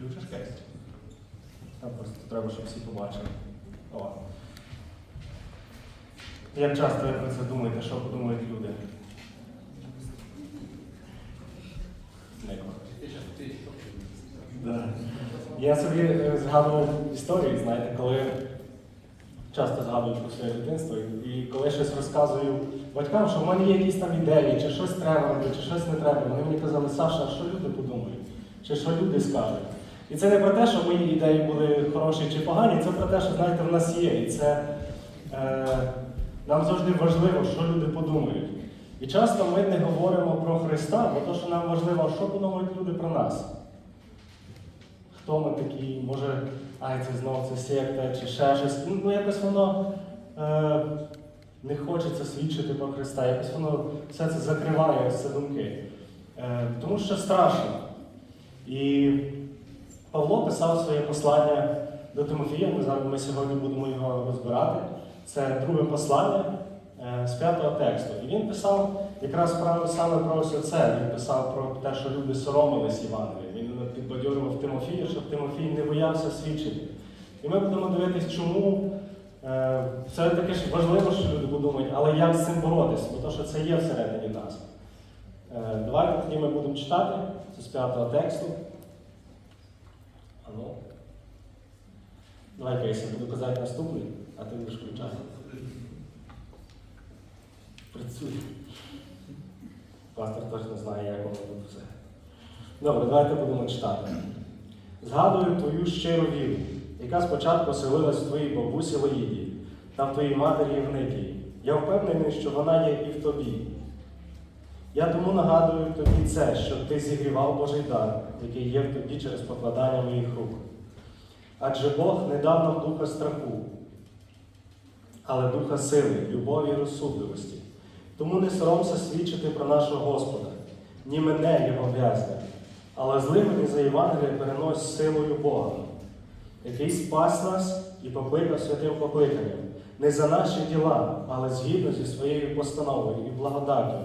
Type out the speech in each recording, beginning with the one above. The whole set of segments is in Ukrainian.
Включиш текст? Там просто треба, щоб всі побачили. О. Як часто ви про це думаєте, що подумають люди? Да. Я собі е, згадував історії, знаєте, коли часто згадую про своє дитинство, і- коли щось розказую батькам, що в мене є якісь там ідеї, чи щось треба чи щось не треба, вони мені казали, Саша, що люди подумають, чи що люди скажуть. І це не про те, що мої ідеї були хороші чи погані, це про те, що знаєте, в нас є. І це е, нам завжди важливо, що люди подумають. І часто ми не говоримо про Христа, бо то, що нам важливо, що подумають люди про нас. Хто ми такі, може, ай, це знову це секта чи ще щось. Ну, ну, якось воно е, не хочеться свідчити про Христа, якось воно все це закриває ось ці думки. Е, тому що страшно. І Павло писав своє послання до Тимофія. Ми ми сьогодні будемо його розбирати. Це друге послання е, з п'ятого тексту. І він писав якраз саме про ось це. Він писав про те, що люди соромились Євангелія. Він підбадьорював Тимофія, щоб Тимофій не боявся свідчити. І ми будемо дивитись, чому е, це таке ж важливо, що люди подумають, але як з цим боротися, бо то, що це є всередині нас. Е, Давайте тоді ми будемо читати це з п'ятого тексту. Ану. Давай, Кейся, буду казати наступний, а ти будеш включати. Працюй. Пастор точно знає, як воно тут все. Добре, давайте будемо читати. Згадую твою щиру віру, яка спочатку оселилась в твоїй бабусі Лоїді та в твоїй матері Євникії. Я впевнений, що вона є і в тобі. Я тому нагадую тобі це, щоб ти зігрівав Божий дар, який є в тобі через покладання моїх рук. Адже Бог не дав нам духа страху, але духа сили, любові і розсудливості. Тому не соромся свідчити про нашого Господа, ні мене, Його в'язня, але зли мені за Євангеліє перенось силою Бога, який спас нас і покликав святим покликанням, не за наші діла, але згідно зі своєю постановою і благодаттю,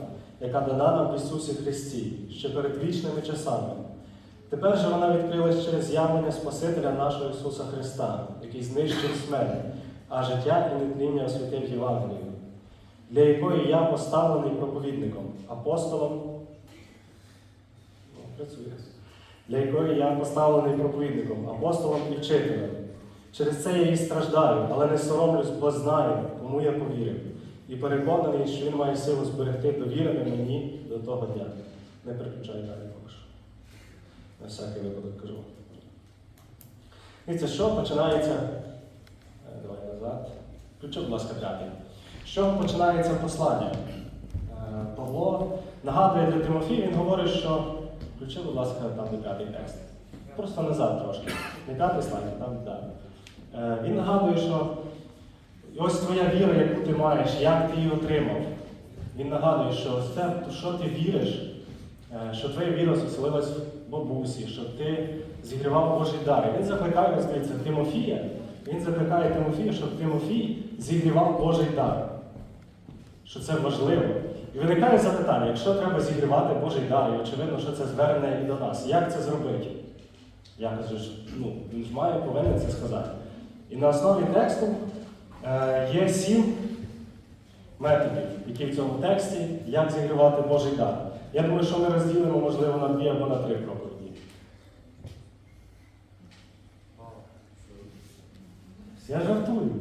яка дана нам в Ісусі Христі, ще перед вічними часами. Тепер же вона відкрилась через явлення Спасителя нашого Ісуса Христа, який знищив смерть, а життя і нетління освятив Євангелію, для якої я поставлений проповідником, апостолом. Для якої я поставлений проповідником, апостолом і вчителем. Через це я і страждаю, але не соромлюсь, бо знаю, кому я повірив. І переконаний, що він має силу зберегти довірене мені до того дня. Не переключай далі, прошу. На всякий випадок кажу. Дивіться, що починається. Е, Давай назад. Включи, будь ласка, п'ятий. Що починається послання? Е, Павло нагадує для Тимофія, він говорить, що. Включи, будь ласка, там де п'ятий текст. Просто назад трошки. Не п'ятий слайд, там далі. Е, Він нагадує, що ось твоя віра, яку ти маєш, як ти її отримав. Він нагадує, що в що ти віриш, е, що твоя віра заселилась в бабусі, що ти зігрівав Божий дар. І він закликає, здається, Тимофія. Він закликає Тимофія, щоб Тимофій зігрівав Божий дар. Що це важливо. І виникає запитання, якщо треба зігрівати Божий дар, і очевидно, що це звернення і до нас, як це зробити? Я кажу, ну, він ж має повинен це сказати. І на основі тексту є сім методів, які в цьому тексті, як зігрівати Божий дар. Я думаю, що ми розділимо, можливо, на дві або на три проповіді. Я жартую.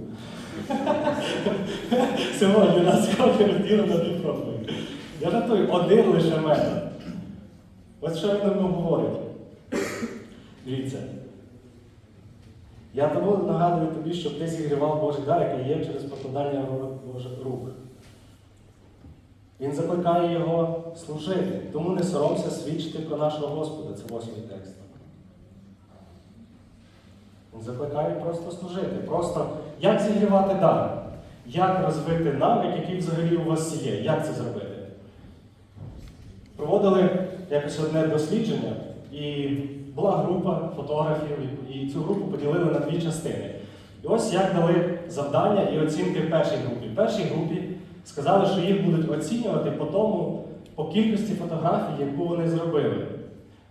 Сьогодні нас кофе розділимо на дві проповіді. Я жартую, один лише метод. Ось що він нам говорить. Дивіться. Я тому нагадую тобі, щоб ти зігрівав Божий дар, який є через покладання Божих рук. Він закликає його служити. Тому не соромся свідчити про нашого Господа. Це восьмий текст. Він закликає просто служити. Просто як зігрівати дар? Як розвити навик, який взагалі у вас є? Як це зробити? Проводили якось одне дослідження, і була група фотографів, і цю групу поділили на дві частини. І ось як дали завдання і оцінки першій групі. Першій групі сказали, що їх будуть оцінювати по тому, по кількості фотографій, яку вони зробили.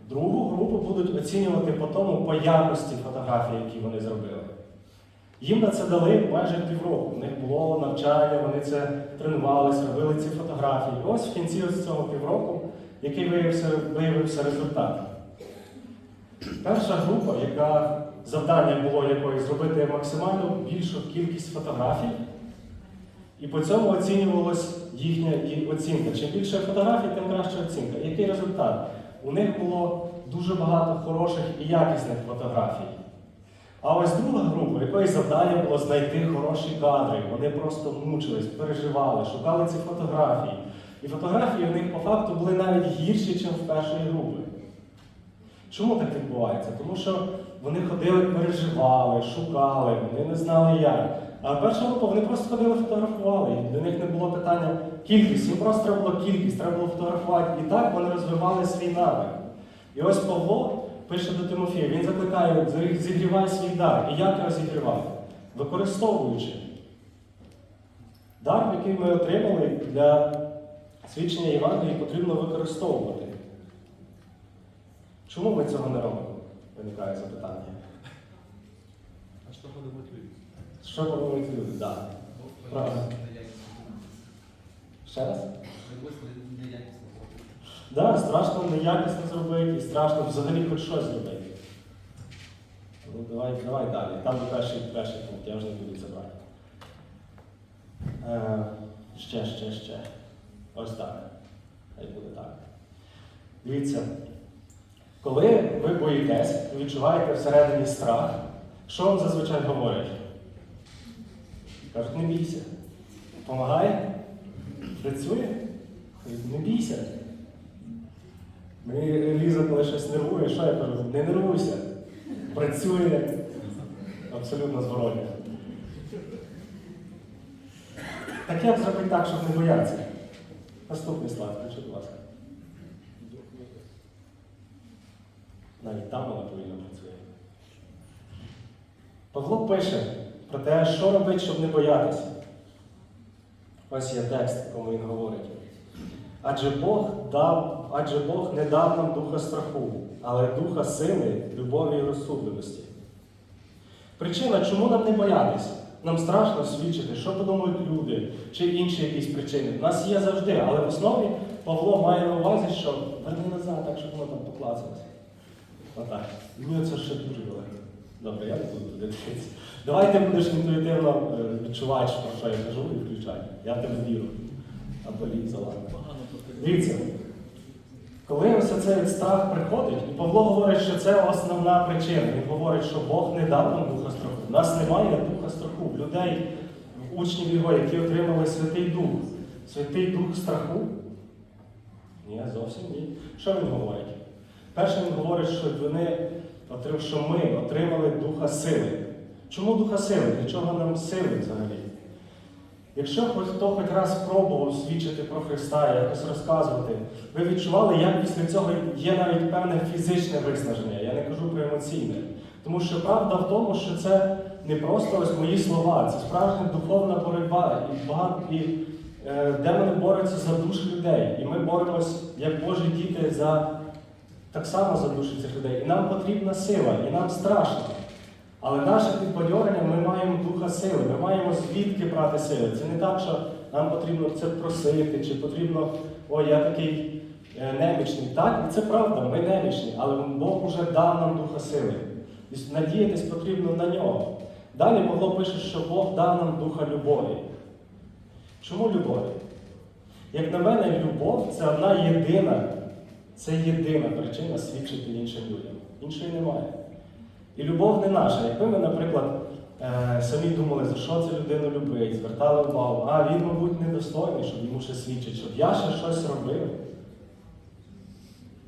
Другу групу будуть оцінювати по тому, по якості фотографій, які вони зробили. Їм на це дали майже півроку. У них було навчання, вони це тренувалися, робили ці фотографії. І ось в кінці ось цього півроку, який виявився, виявився результат. Перша група, яка завдання було якої зробити максимально більшу кількість фотографій, і по цьому оцінювалась їхня оцінка. Чим більше фотографій, тим краща оцінка. Який результат? У них було дуже багато хороших і якісних фотографій. А ось друга група, якої завдання було знайти хороші кадри. Вони просто мучились, переживали, шукали ці фотографії. І фотографії в них по факту були навіть гірші, ніж в першої групи. Чому так відбувається? Тому що вони ходили, переживали, шукали, вони не знали як. А перша група вони просто ходили, фотографували. І до них не було питання кількість, їм просто треба було кількість, треба було фотографувати. І так вони розвивали свій навик. І ось Павло пише до Тимофія, він закликає, зігрівай свій дар. І як його зігрівати? Використовуючи дар, який ми отримали для свідчення Євангелії, потрібно використовувати. Чому ми цього не робимо? Виникає запитання. А что подумают люди? Що подумають люди? Да. Правильно. Ще раз? Да, страшно неякісно зробити, і страшно взагалі хоч щось зробити. Ну, давай, давай далі. Там до перший, перший пункт, я вже не буду це брати. Е, ще, ще, ще. Ось так. Хай буде так. Дивіться, коли ви боїтесь, ви відчуваєте всередині страх, що вам зазвичай говорять? Кажуть, не бійся. Помагає? Працює? Кажуть, Не бійся. Мені Ліза, коли щось нервує, що я кажу? Не нервуйся. Працює абсолютно зворотня. Так як зробити так, щоб не боятися? Наступний слайд, включи, будь ласка. Навіть там вона повільно працює. Павло пише про те, що робити, щоб не боятися. Ось є текст, в якому він говорить. Адже Бог дав, адже Бог не дав нам духа страху, але духа сили, любові і розсудливості. Причина, чому нам не боятися? Нам страшно свідчити, що подумають люди, чи інші якісь причини. У нас є завжди, але в основі Павло має на увазі, що верни назад, так, щоб воно там поклацалося. Отак. Мені це ще дуже велике. Добре, я не буду туди дивитися. Давай ти будеш інтуїтивно е, відчувати, про що я кажу, і включай. Я в тебе вірю. Або ліза, ладно. Дивіться, коли ось цей страх приходить, і Павло говорить, що це основна причина. Він говорить, що Бог не дав нам духа страху. У нас немає духа страху. В людей, в учнів його, які отримали Святий Дух. Святий Дух страху? Ні, зовсім ні. Що він говорить? Перше, він говорить, що вони що ми отримали духа сили. Чому духа сили? Для чого нам сили взагалі? Якщо хто хоч раз спробував свідчити про Христа, якось розказувати, ви відчували, як після цього є навіть певне фізичне виснаження. Я не кажу про емоційне. Тому що правда в тому, що це не просто ось мої слова, це справжня духовна боротьба, і багато і е, демони борються за душі людей. І ми боремось, як Божі діти, за так само за душі цих людей. І нам потрібна сила, і нам страшно. Але наше підбадьорення ми маємо духа сили, ми маємо звідки брати сили. Це не так, що нам потрібно це просити, чи потрібно, ой, я такий е, немічний. Так, і це правда, ми немічні, але Бог уже дав нам духа сили. І надіятись потрібно на нього. Далі Павло пише, що Бог дав нам духа любові. Чому любові? Як на мене, любов це одна єдина, це єдина причина свідчити іншим людям. Іншої немає. І любов не наша. Якби ми, наприклад, е, самі думали, за що цю людину любить, звертали увагу, а він, мабуть, недостойний, щоб йому ще свідчить, щоб я ще щось робив.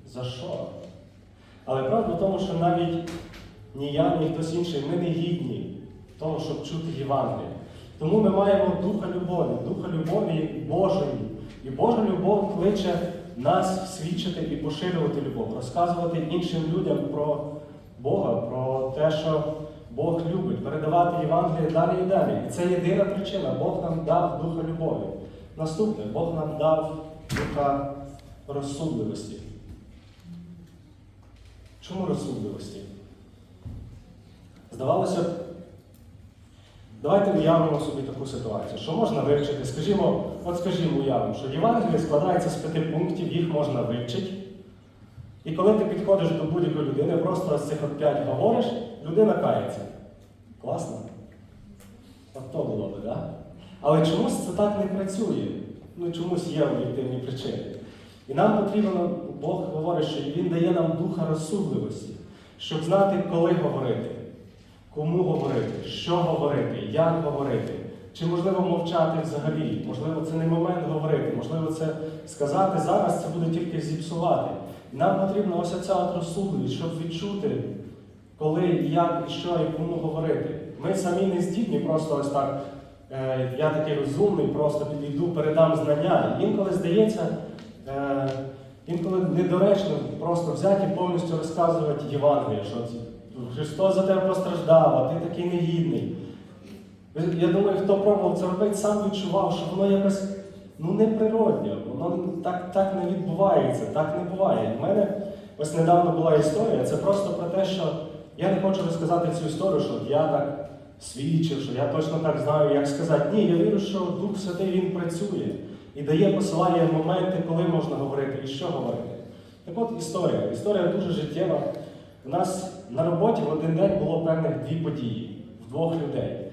За що? Але правда в тому, що навіть ні я, ні хтось інший, ми не гідні того, щоб чути Євангеліє. Тому ми маємо духа любові, духа любові Божої. І Божа любов кличе нас свідчити і поширювати любов, розказувати іншим людям про Бога, про те, що Бог любить, передавати Євангеліє далі і далі. І це єдина причина. Бог нам дав духа любові. Наступне, Бог нам дав духа розсудливості. Чому розсудливості? Здавалося б, давайте уявимо собі таку ситуацію, що можна вивчити. Скажімо, от скажімо, уявимо, що Євангеліє складається з п'яти пунктів, їх можна вивчити. І коли ти підходиш до будь-якої людини, просто з цих от п'ять говориш, людина кається. Класно? От то було би, так? Але чомусь це так не працює. Ну чомусь є об'єктивні причини. І нам потрібно, Бог говорить, що Він дає нам духа розсудливості, щоб знати, коли говорити, кому говорити, що говорити, як говорити. Чи можливо мовчати взагалі? Можливо, це не момент говорити, можливо, це сказати зараз, це буде тільки зіпсувати. Нам потрібна ось ця розсудливість, щоб відчути, коли, як, і що, і кому говорити. Ми самі не здібні, просто ось так. Е, я такий розумний, просто підійду, передам знання. Інколи здається, е, інколи недоречно просто взяти і повністю розказувати Євангеліє, що Христос за тебе постраждав, а ти такий негідний. Я думаю, хто пробував це робити, сам відчував, що воно якось ну, неприродне, воно так, так не відбувається, так не буває. У мене ось недавно була історія, це просто про те, що я не хочу розказати цю історію, що я так свідчив, що я точно так знаю, як сказати. Ні, я вірю, що Дух Святий Він працює і дає, посилає моменти, коли можна говорити і що говорити. Так от історія. Історія дуже життєва. У нас на роботі в один день було певних дві події в двох людей.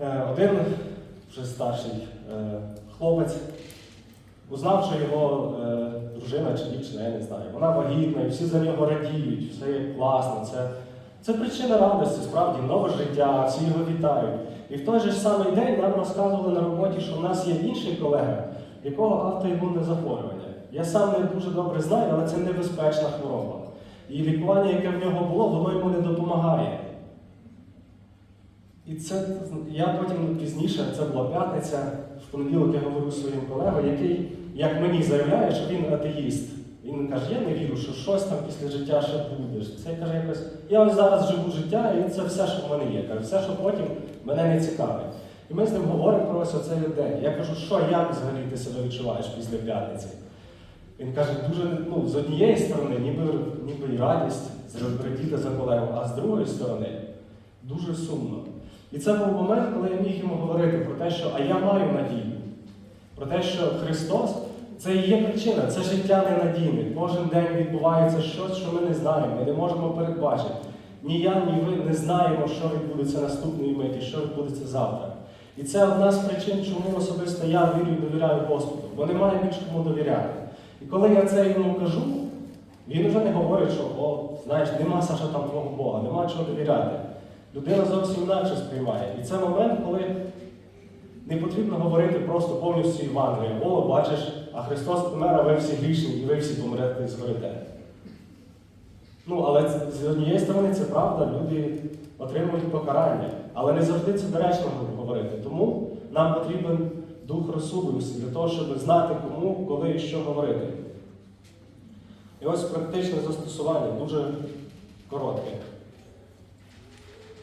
Е, Один вже старший е, хлопець узнав, що його е, дружина чи дівчина, я не знаю, вона вагітна, і всі за нього радіють, все класно. Це, це причина радості, справді, нове життя, всі його вітають. І в той же самий день нам розказували на роботі, що в нас є інший колега, якого автоімунне захворювання. Я сам не дуже добре знаю, але це небезпечна хвороба. І лікування, яке в нього було, воно йому не допомагає. І це я потім пізніше, це була п'ятниця, в понеділок я говорю своїм колегою, який, як мені заявляє, що він атеїст. Він каже, я не вірю, що щось там після життя ще буде. Це каже якось, я ось зараз живу життя, і це все, що в мене є. Каже, все, що потім мене не цікавить. І ми з ним говоримо про ось оцей день. Я кажу, що як взагалі ти себе відчуваєш після п'ятниці? Він каже, дуже ну, з однієї сторони, ніби, ніби радість радіти за колегу, а з другої сторони дуже сумно. І це був момент, коли я міг йому говорити про те, що а я маю надію, про те, що Христос це і є причина, це життя ненадійне. Кожен день відбувається щось, що ми не знаємо, ми не можемо передбачити. Ні я, ні ви не знаємо, що відбудеться наступної миті, що відбудеться завтра. І це одна з причин, чому особисто я вірю і довіряю Господу, бо немає кому довіряти. І коли я це йому кажу, він вже не говорить, що о, знаєш, нема Саша там твого Бога, нема чого довіряти. Людина зовсім інакше сприймає. І це момент, коли не потрібно говорити просто повністю Євангелія. О, бачиш, а Христос помер, а ви всі грішні, і ви всі помрете і згорите. Ну, але з однієї сторони це правда, люди отримують покарання. Але не завжди це доречно говорити. Тому нам потрібен дух розсудливості для того, щоб знати, кому, коли і що говорити. І ось практичне застосування дуже коротке.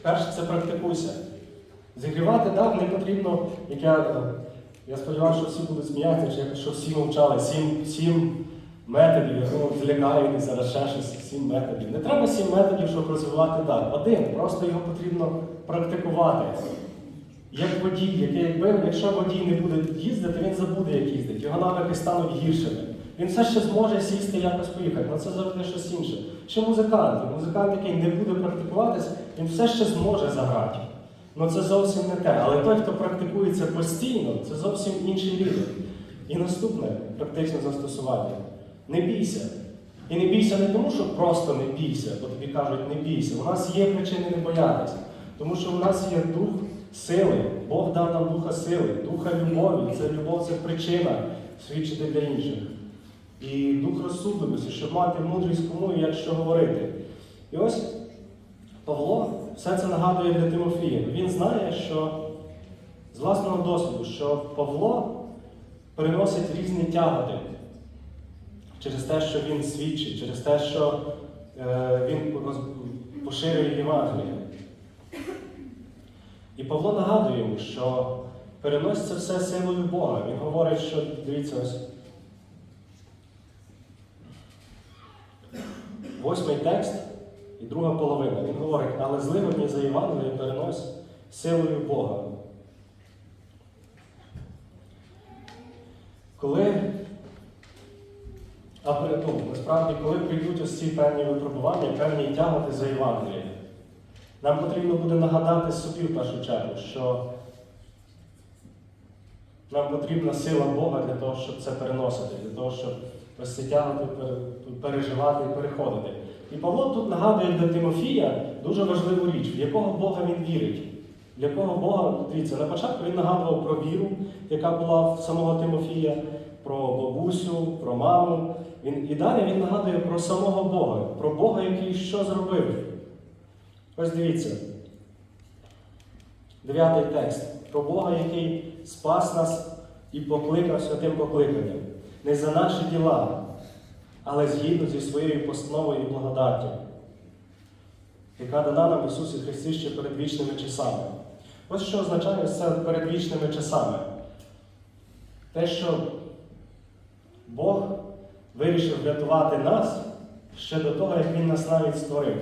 Перше, це практикуйся. Зігрівати дах не потрібно, як я, е, я сподіваюся, що всі будуть сміятися, що всі мовчали, сім, сім методів, я думав, злякають зараз ще щось, сім методів. Не треба сім методів, щоб розвивати дах. Один, просто його потрібно практикувати. Як водій, який, якби, якщо водій не буде їздити, він забуде, як їздить. Його навики стануть гіршими. Він все ще зможе сісти якось поїхати, але це завжди щось інше. Чи музикант? Музикант, який не буде практикуватись, він все ще зможе заграти. Ну це зовсім не те. Але той, хто практикується постійно, це зовсім інший рівень. І наступне практичне застосування. Не бійся. І не бійся не тому, що просто не бійся, бо тобі кажуть, не бійся. У нас є причини не боятися. Тому що у нас є дух сили. Бог дав нам духа сили, духа любові. Це любов це причина свідчити для інших. І дух розсудливості, щоб мати мудрість кому і як що говорити. І ось Павло все це нагадує для Тимофія. Він знає, що з власного досвіду, що Павло переносить різні тяготи через те, що він свідчить, через те, що е, він поширює Євангеліє. І Павло нагадує йому, що переносить це все силою Бога. Він говорить, що дивіться ось. восьмий текст і друга половина. Він говорить, але зливані за Євангеліє перенось силою Бога. Коли, а ну, насправді, коли прийдуть ось ці певні випробування, певні тягнути за Євангеліє, нам потрібно буде нагадати собі в першу чергу, що нам потрібна сила Бога для того, щоб це переносити, для того, щоб ось переживати і переходити. І Павло тут нагадує для Тимофія дуже важливу річ, в якого Бога він вірить. Для кого Бога, дивіться, на початку він нагадував про віру, яка була в самого Тимофія, про бабусю, про маму. Він, і далі він нагадує про самого Бога, про Бога, який що зробив. Ось дивіться. Дев'ятий текст. Про Бога, який спас нас і покликав святим покликанням. Не за наші діла, але згідно зі своєю постановою і благодаттю, яка дана нам Ісусі Христі ще перед вічними часами. Ось що означає це перед вічними часами. Те, що Бог вирішив врятувати нас ще до того, як Він нас навіть створив.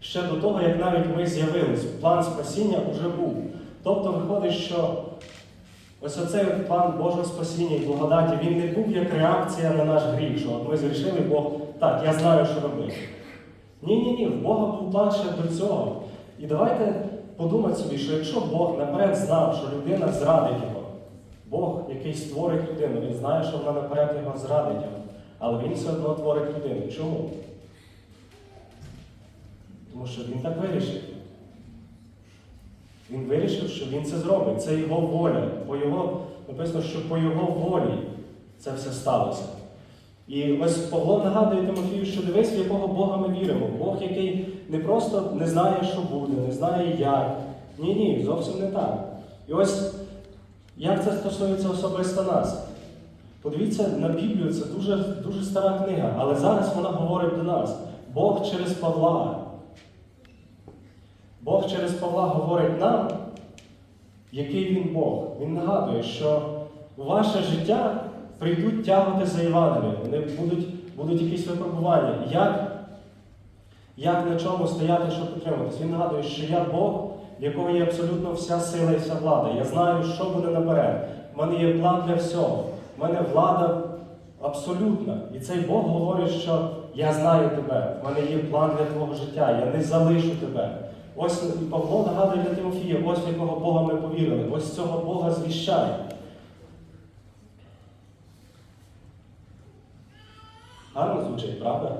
Ще до того, як навіть ми з'явились, план спасіння вже був. Тобто виходить, що ось оцей план Божого спасіння і благодаті, він не був як реакція на наш гріх, що от ми зрішили, Бог, так, я знаю, що робити. Ні, ні, в Бога був план ще до цього. І давайте подумати собі, що якщо Бог наперед знав, що людина зрадить його, Бог, який створить людину, він знає, що вона наперед його зрадить його, але він все одно творить людину. Чому? Тому що він так вирішив. Він вирішив, що він це зробить. Це його воля. По його, написано, що по його волі це все сталося. І ось Павло нагадує Тимофію, що дивись, в якого Бога ми віримо. Бог, який не просто не знає, що буде, не знає як. Ні, ні, зовсім не так. І ось як це стосується особисто нас. Подивіться на Біблію, це дуже, дуже стара книга, але зараз вона говорить до нас. Бог через Павла. Бог через Павла говорить нам, який він Бог. Він нагадує, що у ваше життя прийдуть тяготи за Євангелієм, вони будуть, будуть якісь випробування. Як, як на чому стояти, щоб підтримуватись? Він нагадує, що я Бог, в якого є абсолютно вся сила і вся влада. Я знаю, що буде наперед. У мене є план для всього. У мене влада абсолютна. І цей Бог говорить, що я знаю тебе, в мене є план для твого життя, я не залишу тебе. Ось Павло нагадує для Тимофія, ось в якого Бога ми повірили, ось цього Бога звіщає. Гарно звучить, правда?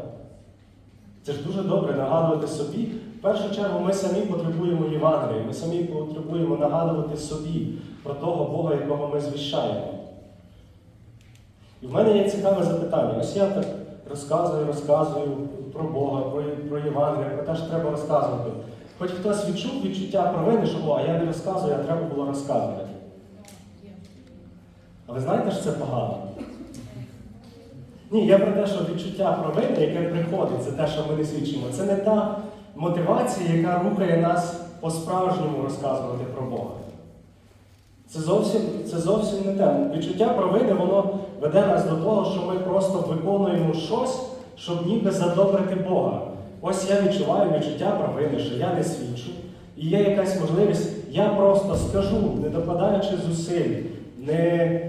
Це ж дуже добре нагадувати собі. В першу чергу ми самі потребуємо Євангелія, ми самі потребуємо нагадувати собі про того Бога, якого ми звіщаємо. І в мене є цікаве запитання. Ось я так розказую, розказую про Бога, про, про Євангелія, про те, що треба розказувати. Хоч хтось відчув відчуття провини, що о, а я не розказую, а треба було розказувати. А ви знаєте, що це погано? Ні, я про те, що відчуття провини, яке приходить, це те, що ми не свідчимо, це не та мотивація, яка рухає нас по-справжньому розказувати про Бога. Це зовсім, це зовсім не те. Відчуття провини, воно веде нас до того, що ми просто виконуємо щось, щоб ніби задобрити Бога. Ось я відчуваю відчуття провини, що я не свідчу. І є якась можливість, я просто скажу, не докладаючи зусиль, не,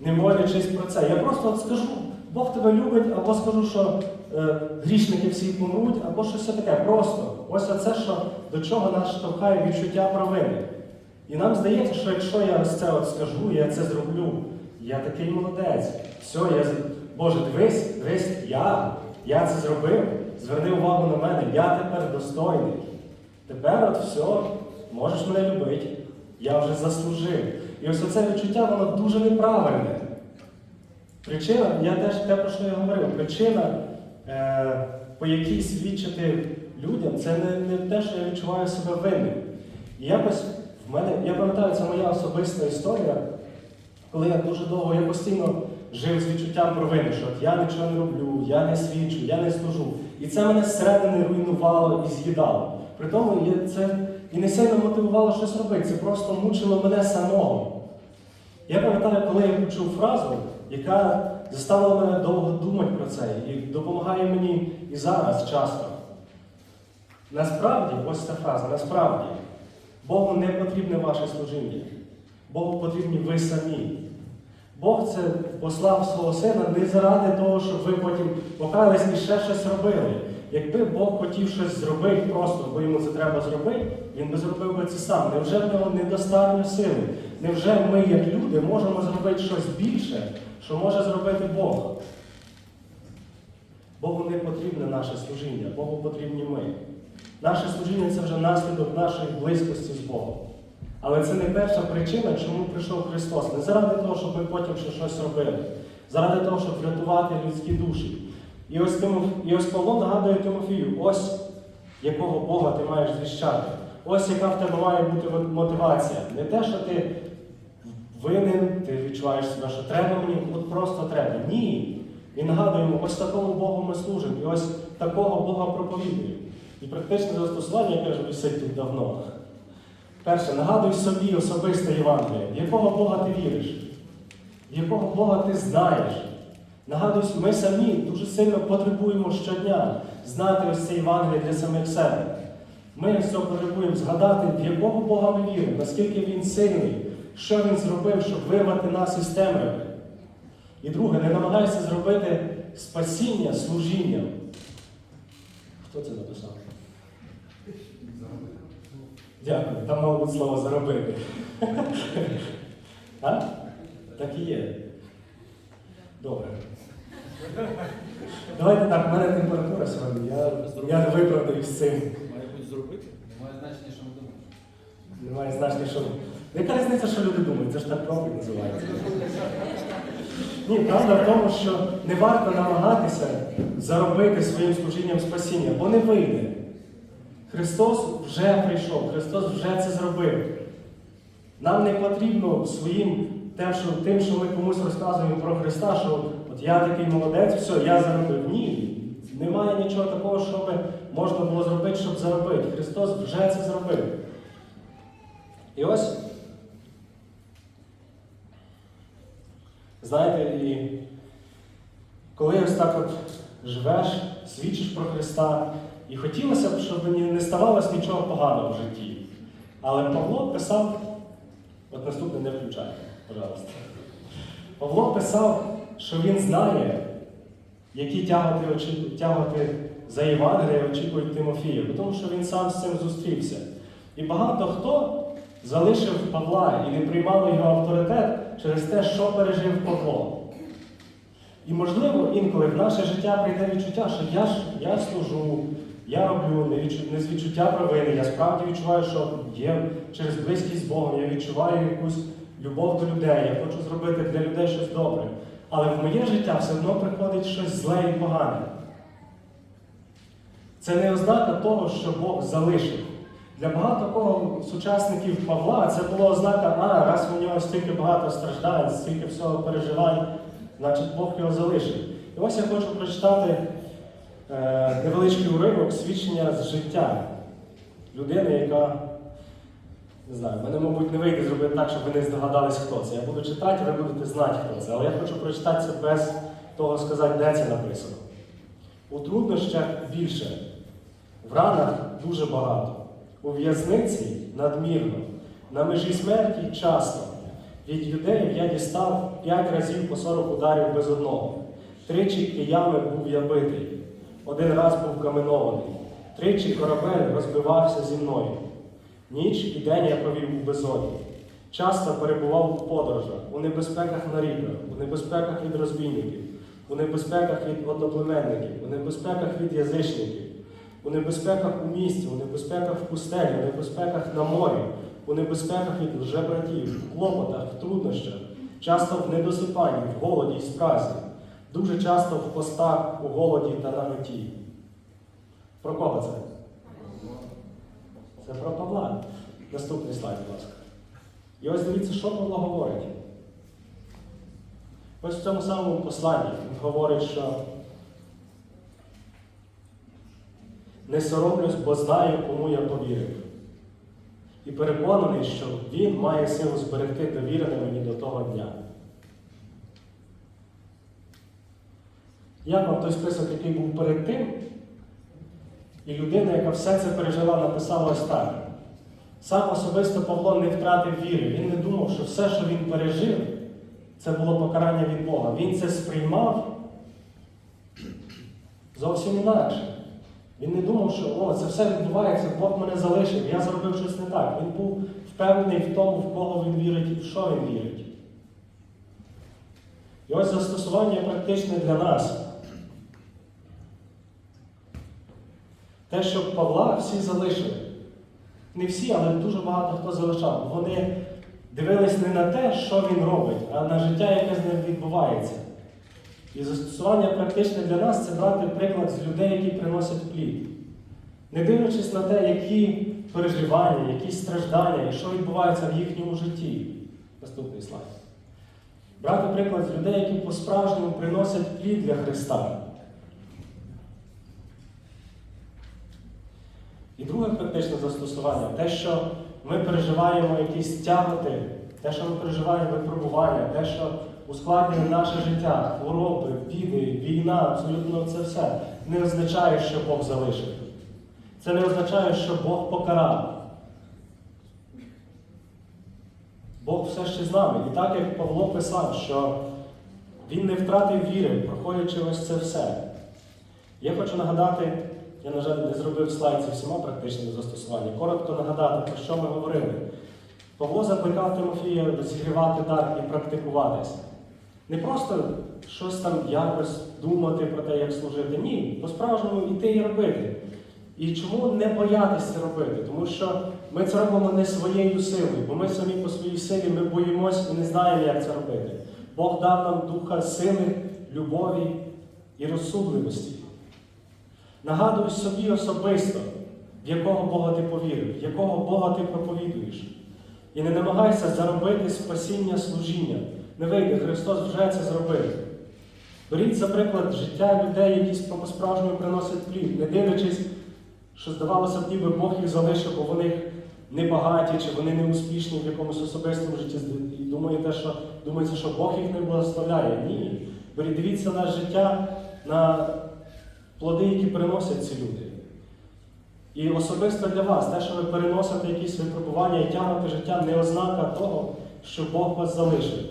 не молячись про це. Я просто от скажу, Бог тебе любить, або скажу, що е, грішники всі помруть, або щось таке. Просто. Ось оце, що, до чого нас штовхає відчуття провини. І нам здається, що якщо я ось це от скажу, я це зроблю, я такий молодець. Все, я Боже, дивись, дивись, я, я це зробив. Зверни увагу на мене, я тепер достойний. Тепер от все, можеш мене любити, я вже заслужив. І ось оце відчуття, воно дуже неправильне. Причина, я теж те, про що я говорив, причина, е, по якій свідчити людям, це не, не те, що я відчуваю себе винним. І якось в мене, я пам'ятаю, це моя особиста історія, коли я дуже довго, я постійно жив з відчуттям провини, що от я нічого не роблю, я не свідчу, я не служу. І це мене зсередини руйнувало і з'їдало. При тому це і не сильно мотивувало щось робити, це просто мучило мене самого. Я пам'ятаю, коли я почув фразу, яка заставила мене довго думати про це і допомагає мені і зараз часто. Насправді, ось ця фраза, насправді, Богу не потрібне ваше служіння. Богу потрібні ви самі. Бог це послав свого сина не заради того, щоб ви потім покались і ще щось робили. Якби Бог хотів щось зробити просто, бо йому це треба зробити, він би зробив би це сам. Невже в нього недостатньо сили? Невже ми, як люди, можемо зробити щось більше, що може зробити Бог? Богу не потрібне наше служіння, Богу потрібні ми. Наше служіння це вже наслідок нашої близькості з Богом. Але це не перша причина, чому прийшов Христос. Не заради того, щоб ми потім ще щось робили, заради того, щоб врятувати людські душі. І ось, Тимоф... і ось Павло нагадує Тимофію, ось якого Бога ти маєш звіщати. Ось яка в тебе має бути мотивація. Не те, що ти винен, ти відчуваєш себе, що треба мені, от просто треба. Ні. І нагадуємо, ось такому Богу ми служимо, і ось такого Бога проповідуємо. І практичне застосування, яке вже висить тут давно. Перше, нагадуй собі особисте Євангеліє, в якого Бога ти віриш, в якого Бога ти знаєш. Нагадуй, ми самі дуже сильно потребуємо щодня знати ось це Євангеліє для самих себе. Ми цього потребуємо згадати, в якого Бога ми віримо, наскільки Він сильний, що Він зробив, щоб вирвати нас із темряви. І друге, не намагайся зробити спасіння служінням. Хто це написав? Дякую, там мало бути слово заробити. А? Так і є. Добре. Давайте так, в мене температура сьогодні. Я, я не виправдаюсь з цим. Має бути зробити? Немає значення, що ми думаємо. Немає значення, що. Яка різниця, що люди думають? Це ж так профіль називається. Ні, правда в тому, що не варто намагатися заробити своїм служінням спасіння, бо не вийде. Христос вже прийшов, Христос вже це зробив. Нам не потрібно своїм тим, що, тим, що ми комусь розказуємо про Христа, що от я такий молодець, все, я заробив. Ні. Немає нічого такого, що можна було зробити, щоб заробити. Христос вже це зробив. І ось, знаєте, і коли ось так от живеш, свідчиш про Христа, і хотілося б, щоб не ставалося нічого поганого в житті. Але Павло писав, от наступне не включайте, пожалуйста. Павло писав, що він знає, які тяготи, очі- тяготи за Євангелія очікують Тимофія, тому що він сам з цим зустрівся. І багато хто залишив Павла і не приймали його авторитет через те, що пережив Павло. І можливо, інколи в наше життя прийде відчуття, що я ж я служу, я роблю не, відчу, не з відчуття провини. Я справді відчуваю, що є через близькість з Богом, я відчуваю якусь любов до людей, я хочу зробити для людей щось добре. Але в моє життя все одно приходить щось зле і погане. Це не ознака того, що Бог залишив. Для багато кого сучасників Павла це була ознака, а раз у нього стільки багато страждань, стільки всього переживань, значить Бог його залишив. І ось я хочу прочитати невеличкий уривок свідчення з життя людини, яка, не знаю, мене, мабуть, не вийде зробити так, щоб ви не здогадались, хто це. Я буду читати, ви будете знати, хто це. Але я хочу прочитати це без того сказати, де це написано. У труднощах більше, в ранах дуже багато, у в'язниці надмірно, на межі смерті часто. Від юдеїв я дістав п'ять разів по 40 ударів без одного. Тричі киями був я битий, один раз був каменований, тричі корабель розбивався зі мною. Ніч і день я провів у безодні. Часто перебував у подорожах, у небезпеках на ріках, у небезпеках від розбійників, у небезпеках від одноплеменників, у небезпеках від язичників, у небезпеках у місті, у небезпеках в пустелі, у небезпеках на морі, у небезпеках від лжебратів, в клопотах, в труднощах, часто в недосипанні, в голоді і спразі, дуже часто в постах, у голоді та наготі. Про кого це? Це про Павла. Наступний слайд, будь ласка. І ось дивіться, що Павло говорить. Ось в цьому самому посланні він говорить, що не соромлюсь, бо знаю, кому я повірив. І переконаний, що він має силу зберегти довірене мені до того дня. Як вам той список, який був перед тим, і людина, яка все це пережила, написала ось так. Сам особисто Павло не втратив віри. Він не думав, що все, що він пережив, це було покарання від Бога. Він це сприймав зовсім інакше. Він не думав, що о, це все відбувається, Бог мене залишив, я зробив щось не так. Він був впевнений в тому, в кого він вірить і в що він вірить. І ось застосування практичне для нас. Те, що Павла всі залишили. Не всі, але дуже багато хто залишав. Вони дивились не на те, що він робить, а на життя, яке з ним відбувається. І застосування практичне для нас це брати приклад з людей, які приносять плід. Не дивлячись на те, які переживання, які страждання, і що відбувається в їхньому житті. Наступний слайд. Брати приклад з людей, які по-справжньому приносять плід для Христа. І друге практичне застосування те, що ми переживаємо якісь тяготи, те, що ми переживаємо випробування, те, що ускладнює наше життя, хвороби, біди, війна, абсолютно це все не означає, що Бог залишив. Це не означає, що Бог покарав. Бог все ще з нами. І так як Павло писав, що він не втратив віри, проходячи ось це все. Я хочу нагадати, я, на жаль, не зробив слайд зі всіма практичними застосуваннями. Коротко нагадати, про що ми говорили. Павло закликав Тимофія розігрівати дар і практикуватись. Не просто щось там якось думати про те, як служити. Ні, по-справжньому йти і робити. І чому не боятися це робити? Тому що ми це робимо не своєю силою, бо ми самі по своїй силі ми боїмось і не знаємо, як це робити. Бог дав нам духа сили, любові і розсудливості. Нагадуй собі особисто, в якого Бога ти повірив, в якого Бога ти проповідуєш. І не намагайся заробити спасіння служіння. Не вийде, Христос вже це зробив. Беріть, за приклад, життя людей, які по-справжньому приносять плід, не дивлячись, що здавалося б, ніби Бог їх залишив, бо вони небагаті, чи вони не успішні в якомусь особистому житті. І думаєте, що, думаєте, що Бог їх не благословляє. Ні. Беріть, дивіться на життя, на плоди, які приносять ці люди. І особисто для вас, те, що ви переносите якісь випробування і тягнете життя, не ознака того, що Бог вас залишив.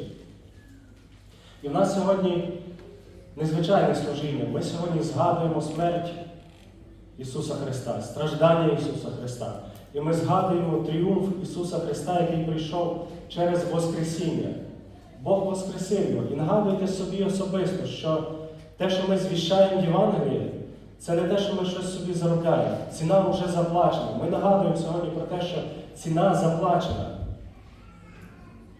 І в нас сьогодні незвичайне служіння. Ми сьогодні згадуємо смерть Ісуса Христа, страждання Ісуса Христа. І ми згадуємо тріумф Ісуса Христа, який прийшов через Воскресіння. Бог Воскресив його. І нагадуйте собі особисто, що те, що ми звіщаємо Євангеліє, це не те, що ми щось собі заробляємо. Ціна вже заплачена. Ми нагадуємо сьогодні про те, що ціна заплачена.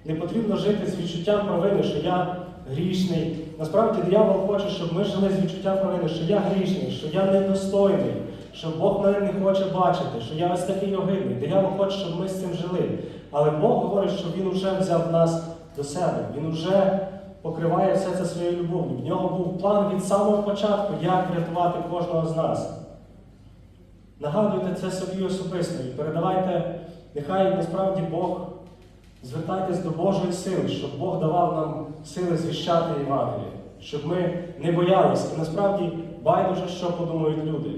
Не потрібно жити з відчуттям провини, що я грішний. Насправді диявол хоче, щоб ми жили з відчуттям провини, що я грішний, що я недостойний, що Бог мене не хоче бачити, що я ось такий огидний. Диявол хоче, щоб ми з цим жили. Але Бог говорить, що Він уже взяв нас до себе. Він уже покриває все це своєю любов'ю. В нього був план від самого початку, як врятувати кожного з нас. Нагадуйте це собі особисто і передавайте, нехай насправді Бог. Звертайтесь до Божої сили, щоб Бог давав нам сили звіщати Євангеліє, щоб ми не боялися і насправді байдуже, що подумають люди.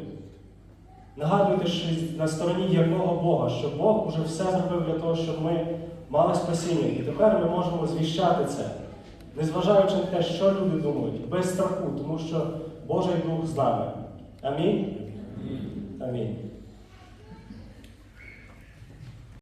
Нагадуйте, що на стороні якого Бога, що Бог уже все зробив для того, щоб ми мали спасіння. І тепер ми можемо звіщати це, незважаючи на те, що люди думають, без страху, тому що Божий Дух з нами. Амінь? Амінь.